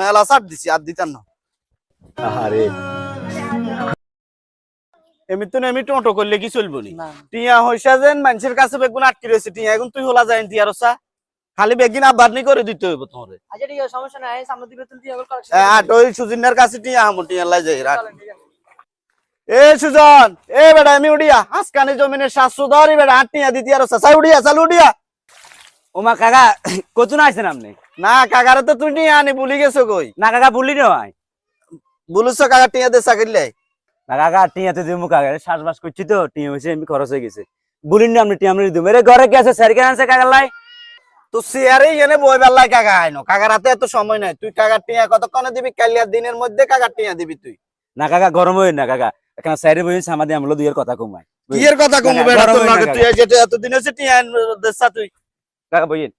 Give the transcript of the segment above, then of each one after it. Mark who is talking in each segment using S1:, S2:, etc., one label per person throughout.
S1: মেলা সাট দিছি আর দিতাম না।
S2: আরে
S1: এমনি তো এমনি টোটো করলে কি চলবো নি?
S3: না।
S1: টিয়া হইসা যেন মানুষের কাছে বেগুন আটকে রয়েছে টিয়া। এখন তুই হলা যায় টিয়ার সা খালি বেগিন আবার নি করে দিতে হইব তোমার।
S3: আচ্ছা ঠিক আছে সমস্যা নাই সামনে দিবে তুমি দিয়ে কালেকশন
S1: আট ওই সুজিনার কাছে টিয়া হামু টিয়া লাই যাই রাখ। এ সুজন এ বেটা আমি উড়িয়া। হাসকানি জমিনের সাতশো ধরি বেটা আট টিয়া দিতি আর সাই উড়িয়া চালু উড়িয়া।
S2: ওমা কাকা কতন আইছেন আপনি?
S1: না কাকারে তো তুই টিয়া আনি ভুলি গেছো কই?
S2: না কাকা বললি নয়
S1: বলুছ কাকা টিয়া দে চাকরিলে
S2: না কাকা টিয়াতে দিমু কাকা শ্বাসবাস করছি তো টিয়া হয়েছে এমনি খরচ হয়ে গেছে। বলিন না আপনি টিয়া আপনি দিমু এরে ঘরে কি আছে? স্যার কেন আছে কাকার লাই।
S1: তো চেয়ারে এনে বই বেলায় কাকা আইনো। কাকার হাতে এত সময় নাই। তুই কাকার টিয়া কতক্ষণে দিবি? কালিয়ার দিনের মধ্যে কাকার টিয়া দিবি তুই।
S2: না কাকা গরম হই না কাকা। এখানে সাইডে বসে আমাদের আমলো দুইয়ের কথা কমাই
S1: কি এর কথা কম
S2: কাকা,
S1: বেটা
S2: গরম
S1: তোর
S2: হই না
S1: লাগে। তুই যেটা এতদিন হচ্ছে টিয়া দেশা তুই।
S2: কাকা বইয়েন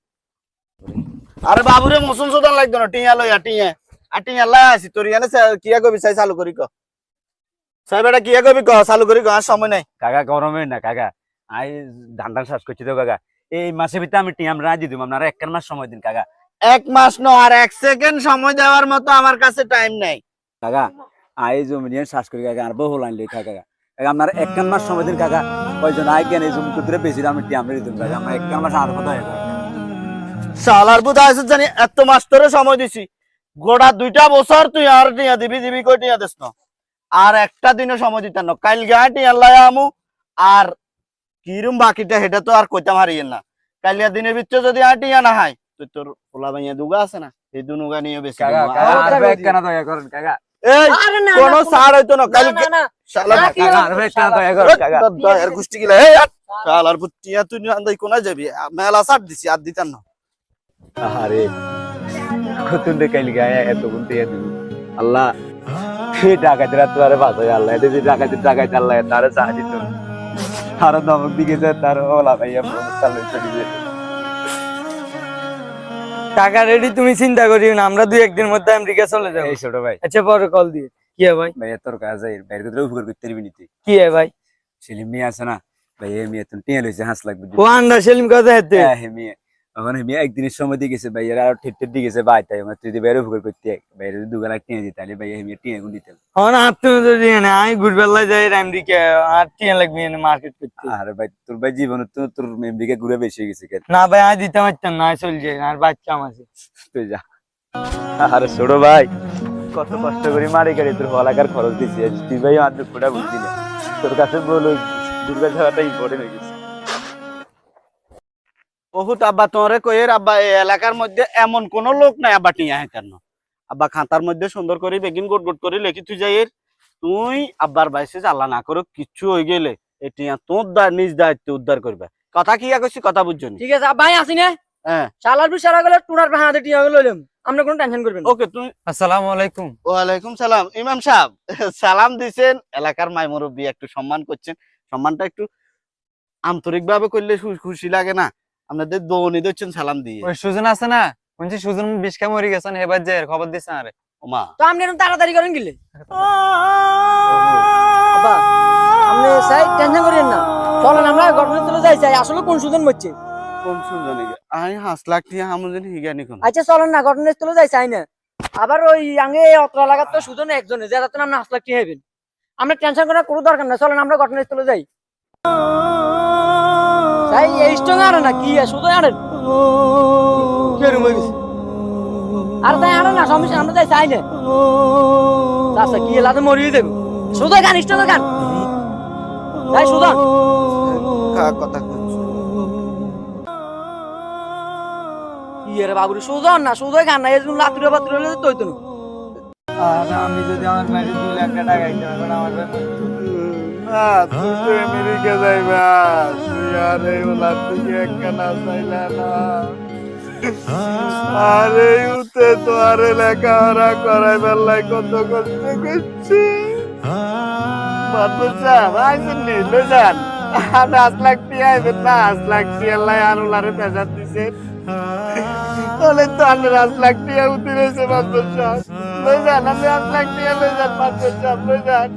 S1: আরে বাবুরে মৌসুম সুদান লাগতো না? টিয়া লইয়া টিয়া। আর টিয়া লাই আসি তোর ইয়ানে কিয়া কবি চাই চালু করি ক। সাই বেটা কিয়া কবি ক চালু করি ক আর সময় নাই।
S2: কাকা গরমে না কাকা। আই ধান ধান শ্বাস করছি তো কাকা। এই মাসের ভিতরে আমি টিয়া আমরা দিয়ে দিব আপনারা এক মাস সময় দিন কাকা।
S1: এক মাস ন আর এক সেকেন্ড সময় দেওয়ার মতো আমার কাছে টাইম নাই।
S2: কাকা আই জমি নিয়ে শ্বাস করি কাকা আর বহু লাইন লেখা কাকা। আপনার এক মাস সময় দিন কাকা কয়জন আই কেন এই জমি কুদরে আমি কাকা আমরা এক মাস আর কথা হয়
S1: বুধ আছে জানি এত মাস ধরে সময় দিছি। গোটা দুইটা বছর তুই আর টিয়া দিবি দিবি কই টিয়া দিস না। আর একটা দিনও সময় দিতাম না। কাল গা টিয়া লাই আমু আর কিরম বাকিটা সেটা তো আর কইতাম হারিয়েন না। কালিয়া দিনের ভিতরে যদি আর টিয়া না হয় তুই তোর পোলা ভাইয়া দুগা আছে না এই দুনুগা নিয়ে বেশি
S2: কাকা কাকা দয়া করেন কাকা।
S1: এই
S3: আরে না
S1: কোনো ছাড় হইতো না
S3: না
S1: কাল
S3: না না।
S1: শালা
S3: না, কি
S2: কাকা
S3: হবে?
S2: আর ভাই কেন দয়া করেন কাকা
S1: দয়ের গোষ্ঠী গিলা এই আট। শালার বুটিয়া তুই আন্দাই কোনা যাবি? মেলা সাট দিছি আর দিতাম না।
S2: আরে কতন রে কাইলি গায় এত গুণ দিয়ে দিবি। আল্লাহ এই ডাকাতের তো আরে বাঁচাই আল্লাহ এটা যে ডাকাতের ডাকাত আল্লাহ তারে সাহায্য দিত। দমক দিকে যায় তার ওলা ভাইয়া চালু চলে যায়
S4: টাকা রেডি তুমি চিন্তা করিও না আমরা দুই একদিন মধ্যে আমেরিকা চলে যাব।
S2: এই ছোট ভাই।
S4: আচ্ছা পরে কল দিয়ে। কি হয় ভাই?
S2: ভাই তোর কাজ যাই বাইরে কত উপকার করতে পারবি নিতে
S4: কি হয় ভাই?
S2: সেলিম মেয়ে আছে না ভাই এ মেয়ে তুমি টিয়া লইছে হাঁস লাগবে।
S4: ও আন্ডা সেলিম কথা হেতে
S2: হ্যাঁ হে মেয়ে। ওখানে মেয়ে একদিনের সময় দিয়ে গেছে ভাইয়ার আর ঠিক ঠিক দিয়ে গেছে ভাই তাই আমার তুই বাইরে উপকার করতে বাইরে যদি দুগালা টিয়া দিতে তাহলে ভাইয়া মেয়ে টিয়া গুণ দিতে
S4: আমার হাত তুমি তো দিয়ে না আমি ঘুরবেলায় যাই আমেরিকা আর টিয়া লাগবে এনে মার্কেট করতে।
S2: আর ভাই তোর ভাই জীবনে তো তোর মেমরিকে ঘুরে বেশি গেছে
S4: না ভাই আমি দিতে পারতাম না চল যাই আর বাচ্চা আমার
S2: তুই যা। আরে ছোট ভাই কত কষ্ট করে মারি গাড়ি তোর হলাকার খরচ দিছি। তুই ভাই আমার পুরা বুঝলি না তোর কাছে বলো দুর্গা যাওয়াটা ইম্পর্টেন্ট হয়ে গেছে।
S1: বহুত আব্বা তোমারে কইয়ের আব্বা এই এলাকার মধ্যে এমন কোন লোক নাই আব্বা টিয়া হ্যাঁ কেন? আব্বা খাতার মধ্যে সুন্দর করে বেগিন গোট গোট করে লেখি তুই যাইয়ের তুই আব্বার বাইসে জ্বালা না করো কিচ্ছু হয়ে গেলে এ টিয়া তোর দা- নিজ দায়িত্ব উদ্ধার করবে। কথা কি কইছি কথা বুঝছ নি?
S3: ঠিক আছে ভাই আসি না।
S1: হ্যাঁ।
S3: শালার বি সারা গেলে টুনার হাতে টিয়া গেলে লইলাম। আপনি কোনো টেনশন করবেন
S1: ওকে তুমি
S4: আসসালামু আলাইকুম।
S1: ওয়ালাইকুম সালাম। ইমাম সাহেব সালাম দিছেন। এলাকার মাই মুরব্বী একটু সম্মান করছেন। সম্মানটা একটু আন্তরিক ভাবে করলে খুশি লাগে না। আপনাদের দৌনি দিচ্ছেন সালাম দিয়ে।
S4: ওই সুজন আছে না? বলছি সুজন বিষ খাই মরি গেছেন এবার যে খবর দিছে আরে।
S1: ওমা
S3: তো আপনি এরকম তাড়াতাড়ি করেন গেলে? আপনি সাই টেনশন করেন না। চলেন আমরা ঘটনাস্থলে যাই চাই আসলে কোন সুজন মরছে?
S1: কোন শুনজানি আই হাঁস লাখ টিয়া আমজন হিগানি কোন।
S3: আচ্ছা চলেন না ঘটনাস্থলে যাই চাই না। আবার ওই আগে অত্র লাগার তো সুজন একজনে যারা তো আমরা হাসলাক হইবেন। আমরা টেনশন করার কোনো দরকার না চলেন আমরা ঘটনাস্থলে যাই। তাই এই স্টং আরে না কি শুধু আনেন
S4: কেরম হয়ে গেছে।
S3: আর তাই আনে না সমস্যা আমরা যাই চাই না। আচ্ছা কি এলাতে মরিয়ে দেবো? শুধু গান স্টং সুজন
S1: কথা
S3: বাবুরে সুজন না শুধু গান না এই জন্য লাতুরে বাতুরে হলে তো হইতো না।
S4: আর আমি লাখ আমার
S1: না, তুই তো আমেরিকা আর এই ওলা তুই একখানা চাইলা না। আরে উতে তো আরে লেখাপড়া করাই বেলায় কত কষ্ট করছি। যান। আর, আজ লাগতি আইবেন না, আজ লাগতি আল্লাহ আর ওলারে তাহলে তো আমি আজ লাগতি উঠে রয়েছে মাত্র চাপ লই যান আমি আজ লাগতি লই যান মাত্র চাপ লই যান।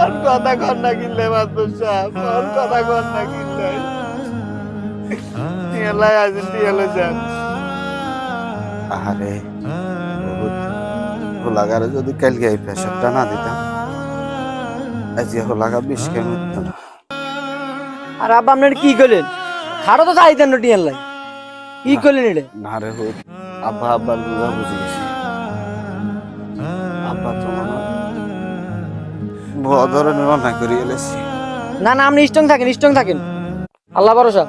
S1: আর কথা কর না কিনলে মাত্র চাপ আর কথা কর না কিনলে। টিয়া লাই টিয়া লইছেন আরে হোলাগারে যদি কালকে এই প্রেশারটা না দিতাম আজকে হোলাগা বিষ কেমন হতো না
S3: আর আব্বা আপনার কি করলেন? খাড়ো তো চাইতেন টিয়ার লাই কি করলেন এটা?
S1: না রে হোক আব্বা আব্বার বুঝা বুঝে গেছি। আব্বা তো বড় ধরনের করে এলেছি
S3: না না আপনি স্ট্রং থাকেন স্ট্রং থাকেন। আল্লাহ ভরসা।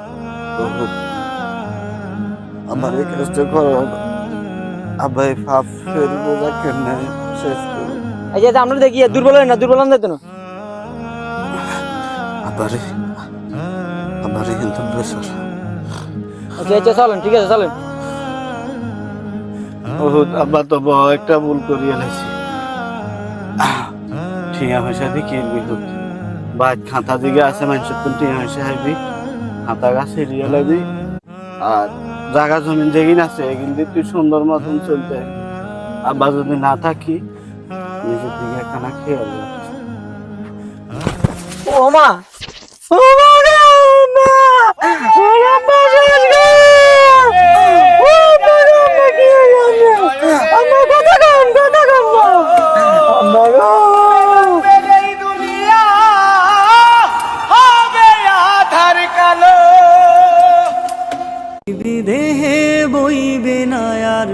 S1: আমার এই কাজটা করো আব্বা এই পাপ ফের বোঝা কেন শেষ করো
S3: এই যে আমরা দেখি দুর্বল না দুর্বল হন না?
S1: আবারে আবারে কিন্তু
S3: আচ্ছা আচ্ছা চলেন ঠিক আছে চলেন।
S1: বহুত আব্বা তো বড় একটা ভুল করিয়া লাইছি। খাতা দিকে আছে মানুষের হাইবি খাতা গাছ আর জায়গা জমিন যেগিন আছে এগুলো দিয়ে তুই সুন্দর মতন চলতে। আব্বা যদি না থাকি নিজের দিকে একখানা খেয়াল রাখিস।
S3: ও মা! ও মা!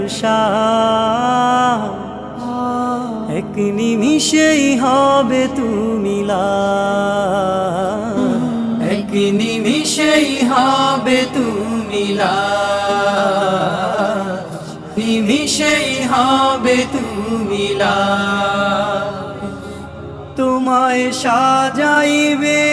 S4: শাহ এক নিমিষেই হবে তুমি। এক নিমিষেই হবে তুমি। নিমিষেই হবে তুমি। তোমায় সাজাইবে